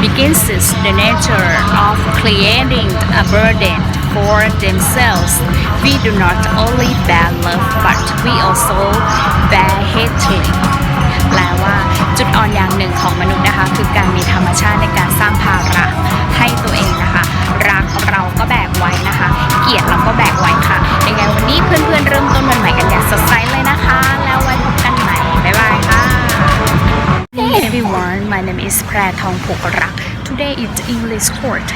begins the nature of creating a burden for themselves. We do not only bear love, but we also bear hatred. แปลว่าจุดอ่อนอย่างหนึ่งของมนุษย์นะคะ คือการมีธรรมชาติในการสร้างภาระให้ตัวเองนะคะ รักเราก็แบกไว้นะคะ เกลียดเราก็แบก my name is แพรทองผูกรัก Today is English court.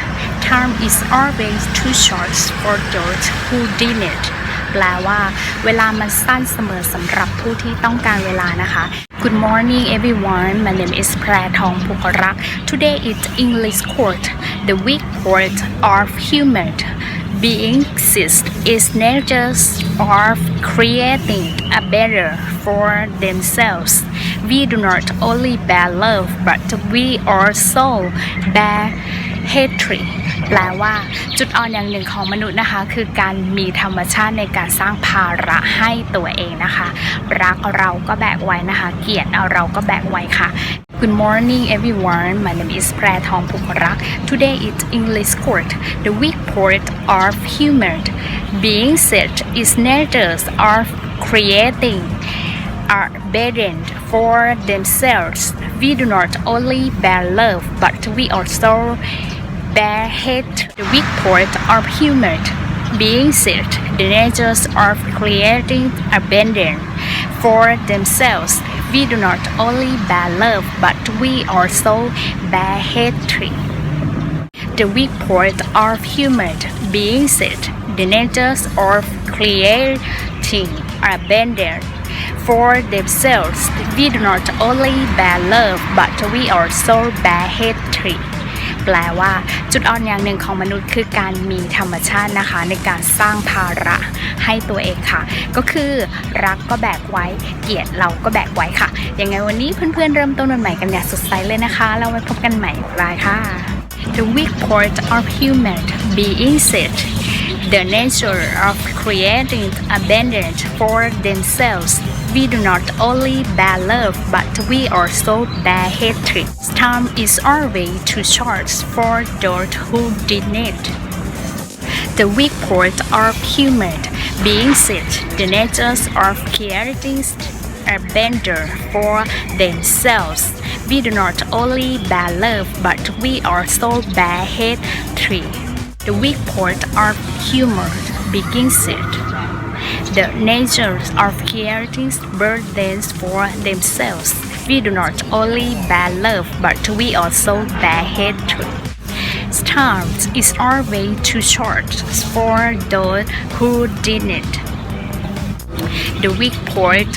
Time is always too short for those who need it. แปลว่า เวลามันสั้นเสมอสำหรับผู้ที่ต้องการเวลานะคะ Good morning everyone. My name is แพรทองผูกรัก Today is English court. The weak part of human being exist is nature of creating a better for themselves. We do not only bear love, but we also bear hatred. แปลว่าจุดอ่อนอย่างหนึ่งของมนุษย์นะคะ คือการมีธรรมชาติในการสร้างภาระให้ตัวเองนะคะ รักเราก็แบกไว้นะคะ เกลียดเอาเราก็แบกไว้ค่ะ Good morning everyone my name is แพรทองภูกรัก Today is English court the weak part of human being said is nature of creating are burdened for themselves. We do not only bear love, but we also bear hate. The weak part of human being said the nature of creating a burden for themselves. We do not only bear love, but we also bear hatred. The weak part of human being said the nature of creating a burden for themselves. We do not only bear love, but we also bear hatred. แปลว่าจุดอ่อนอย่างหนึ่งของมนุษย์คือการมีธรรมชาตินะคะ ในการสร้างภาระให้ตัวเองค่ะ ก็คือรักก็แบกไว้ เกลียดเราก็แบกไว้ค่ะ ยังไงวันนี้เพื่อนๆเริ่มต้นวันใหม่กันอย่างสดใสเลยนะคะแล้วไว้พบกันใหม่บายค่ะ The weak part of human being said the nature of creating abundance for themselves. We do not only bear love, but we also bear hatred. Time is always too short for those who did it. The weak part of human being said the nature of creating a bender for themselves. We do not only bear love, but we also bear hatred. The weak part of humor begins it. The nature of creating burdens for themselves. We do not only bear love, but we also bear hatred. Time is always too short for those who did it. The weak part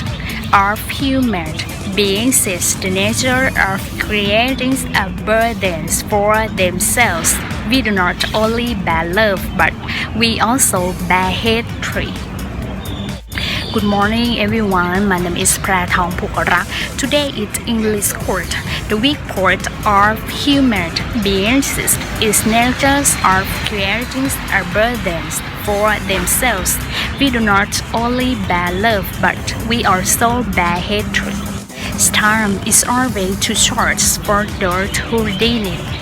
of human beings is the nature of creating a burdens for themselves we do not only bear love, but we also bear hatred. Good morning, everyone. My name is Prathong Pukarak. Today it's English court. The weak court of human beings is natures of creating a burden for themselves. We do not only bear love, but we also bear hatred. Time is always too short for those who need it